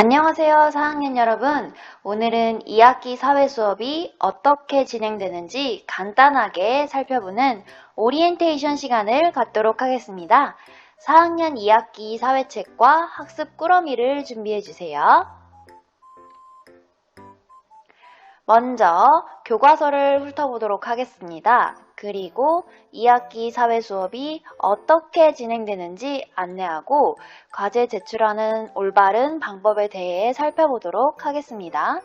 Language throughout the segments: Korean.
안녕하세요, 4학년 여러분. 오늘은 2학기 사회 수업이 어떻게 진행되는지 간단하게 살펴보는 오리엔테이션 시간을 갖도록 하겠습니다. 4학년 2학기 사회책과 학습 꾸러미를 준비해 주세요. 먼저 교과서를 훑어보도록 하겠습니다. 그리고 2학기 사회 수업이 어떻게 진행되는지 안내하고 과제 제출하는 올바른 방법에 대해 살펴보도록 하겠습니다.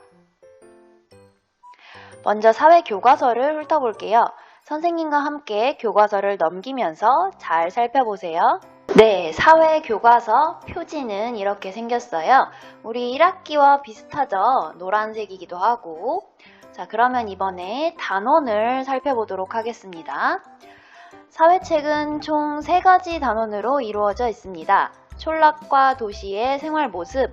먼저 사회 교과서를 훑어볼게요. 선생님과 함께 교과서를 넘기면서 잘 살펴보세요. 네, 사회 교과서 표지는 이렇게 생겼어요. 우리 1학기와 비슷하죠? 노란색이기도 하고. 자, 그러면 이번에 단원을 살펴보도록 하겠습니다. 사회책은 총 3가지 단원으로 이루어져 있습니다. 촌락과 도시의 생활 모습,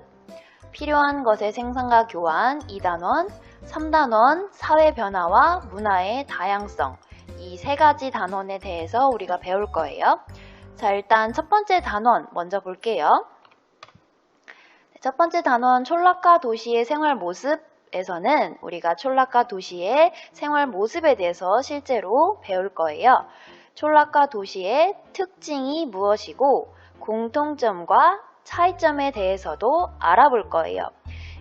필요한 것의 생산과 교환 2단원, 3단원 사회 변화와 문화의 다양성 이 세 가지 단원에 대해서 우리가 배울 거예요. 자, 일단 첫 번째 단원 먼저 볼게요. 첫 번째 단원 촌락과 도시의 생활 모습 에서는 우리가 촌락과 도시의 생활 모습에 대해서 실제로 배울 거예요. 촌락과 도시의 특징이 무엇이고 공통점과 차이점에 대해서도 알아볼 거예요.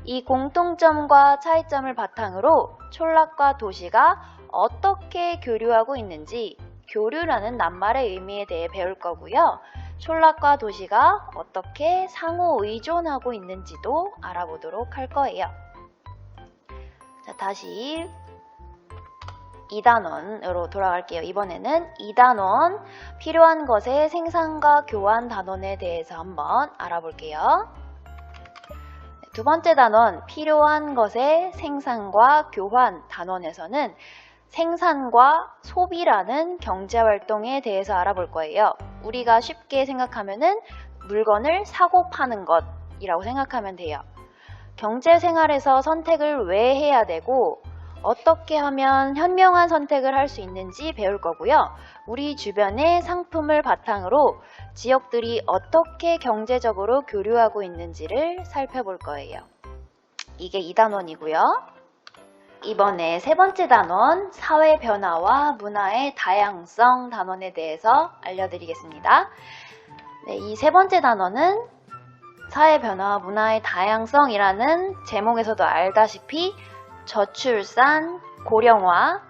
이 공통점과 차이점을 바탕으로 촌락과 도시가 어떻게 교류하고 있는지 교류라는 낱말의 의미에 대해 배울 거고요. 촌락과 도시가 어떻게 상호 의존하고 있는지도 알아보도록 할 거예요. 자, 다시 2단원으로 돌아갈게요. 이번에는 2단원 필요한 것의 생산과 교환 단원에 대해서 한번 알아볼게요. 네, 두 번째 단원 필요한 것의 생산과 교환 단원에서는 생산과 소비라는 경제활동에 대해서 알아볼 거예요. 우리가 쉽게 생각하면 은 물건을 사고 파는 것이라고 생각하면 돼요. 경제 생활에서 선택을 왜 해야 되고 어떻게 하면 현명한 선택을 할 수 있는지 배울 거고요. 우리 주변의 상품을 바탕으로 지역들이 어떻게 경제적으로 교류하고 있는지를 살펴볼 거예요. 이게 2단원이고요. 이번에 세 번째 단원, 사회 변화와 문화의 다양성 단원에 대해서 알려드리겠습니다. 네, 이 세 번째 단원은 사회 변화와 문화의 다양성이라는 제목에서도 알다시피 저출산, 고령화,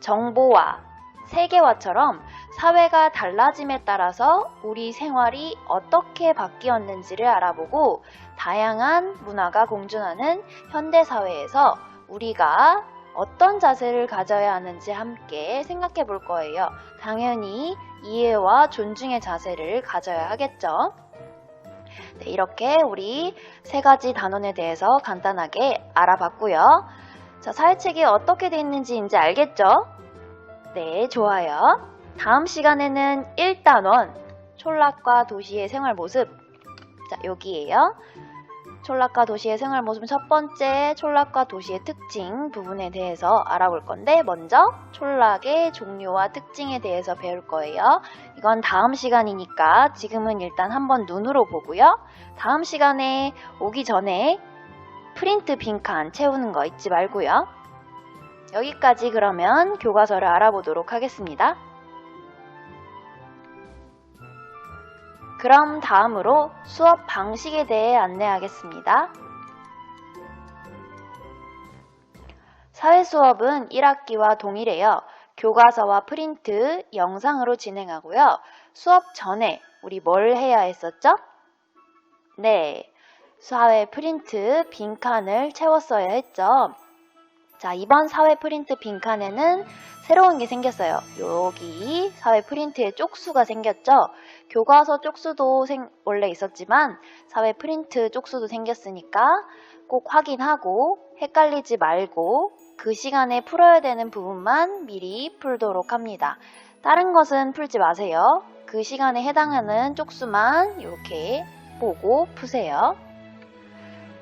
정보화, 세계화처럼 사회가 달라짐에 따라서 우리 생활이 어떻게 바뀌었는지를 알아보고 다양한 문화가 공존하는 현대사회에서 우리가 어떤 자세를 가져야 하는지 함께 생각해 볼 거예요. 당연히 이해와 존중의 자세를 가져야 하겠죠. 네, 이렇게 우리 세 가지 단원에 대해서 간단하게 알아봤고요. 자, 사회책이 어떻게 되어 있는지 이제 알겠죠? 네, 좋아요. 다음 시간에는 1단원, 촌락과 도시의 생활 모습. 자, 여기에요. 촌락과 도시의 생활 모습 첫 번째 촌락과 도시의 특징 부분에 대해서 알아볼 건데 먼저 촌락의 종류와 특징에 대해서 배울 거예요. 이건 다음 시간이니까 지금은 일단 한번 눈으로 보고요. 다음 시간에 오기 전에 프린트 빈칸 채우는 거 잊지 말고요. 여기까지 그러면 교과서를 알아보도록 하겠습니다. 그럼 다음으로 수업 방식에 대해 안내하겠습니다. 사회 수업은 1학기와 동일해요. 교과서와 프린트, 영상으로 진행하고요. 수업 전에 우리 뭘 해야 했었죠? 네, 사회 프린트 빈칸을 채웠어야 했죠. 자, 이번 사회 프린트 빈칸에는 새로운 게 생겼어요. 여기 사회 프린트에 쪽수가 생겼죠. 교과서 쪽수도 생, 원래 있었지만 사회 프린트 쪽수도 생겼으니까 꼭 확인하고 헷갈리지 말고 그 시간에 풀어야 되는 부분만 미리 풀도록 합니다. 다른 것은 풀지 마세요. 그 시간에 해당하는 쪽수만 이렇게 보고 푸세요.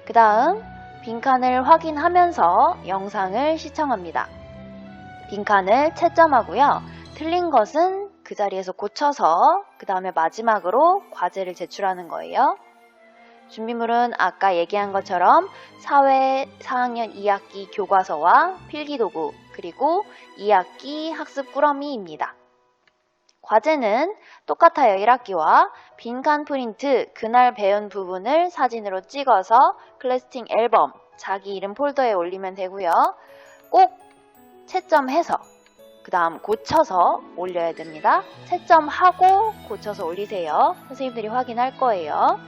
그 다음 빈칸을 확인하면서 영상을 시청합니다. 빈칸을 채점하고요. 틀린 것은 그 자리에서 고쳐서 그 다음에 마지막으로 과제를 제출하는 거예요. 준비물은 아까 얘기한 것처럼 사회 4학년 2학기 교과서와 필기도구 그리고 2학기 학습 꾸러미입니다. 과제는 똑같아요. 1학기와 빈칸 프린트 그날 배운 부분을 사진으로 찍어서 클래스팅 앨범 자기 이름 폴더에 올리면 되고요. 꼭 채점해서 그 다음 고쳐서 올려야 됩니다. 채점하고 고쳐서 올리세요. 선생님들이 확인할 거예요.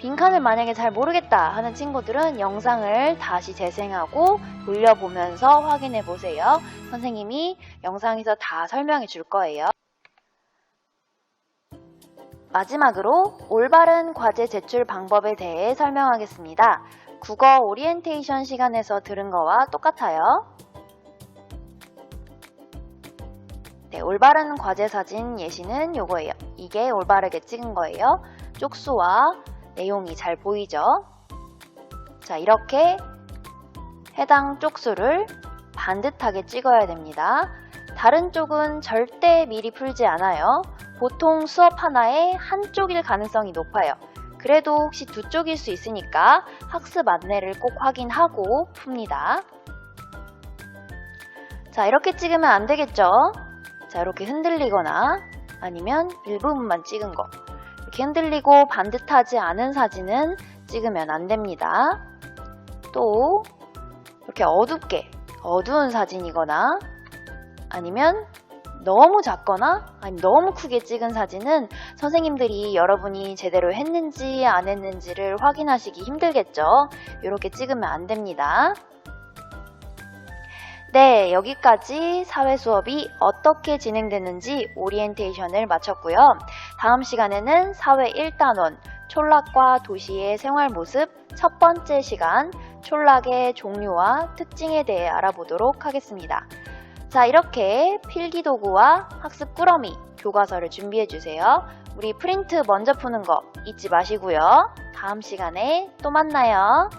빈칸을 만약에 잘 모르겠다 하는 친구들은 영상을 다시 재생하고 돌려보면서 확인해 보세요. 선생님이 영상에서 다 설명해 줄 거예요. 마지막으로 올바른 과제 제출 방법에 대해 설명하겠습니다. 국어 오리엔테이션 시간에서 들은 거와 똑같아요. 네, 올바른 과제 사진 예시는 요거예요. 이게 올바르게 찍은 거예요. 쪽수와 내용이 잘 보이죠? 자, 이렇게 해당 쪽수를 반듯하게 찍어야 됩니다. 다른 쪽은 절대 미리 풀지 않아요. 보통 수업 하나에 한쪽일 가능성이 높아요. 그래도 혹시 두 쪽일 수 있으니까 학습 안내를 꼭 확인하고 풉니다. 자, 이렇게 찍으면 안 되겠죠? 자, 이렇게 흔들리거나 아니면 일부분만 찍은 거. 이렇게 흔들리고 반듯하지 않은 사진은 찍으면 안 됩니다. 또, 이렇게 어둡게, 어두운 사진이거나 아니면 너무 작거나 아니면 너무 크게 찍은 사진은 선생님들이 여러분이 제대로 했는지 안 했는지를 확인하시기 힘들겠죠. 이렇게 찍으면 안 됩니다. 네, 여기까지 사회 수업이 어떻게 진행되는지 오리엔테이션을 마쳤고요. 다음 시간에는 사회 1단원 촌락과 도시의 생활 모습 첫 번째 시간 촌락의 종류와 특징에 대해 알아보도록 하겠습니다. 자, 이렇게 필기도구와 학습 꾸러미 교과서를 준비해 주세요. 우리 프린트 먼저 푸는 거 잊지 마시고요. 다음 시간에 또 만나요.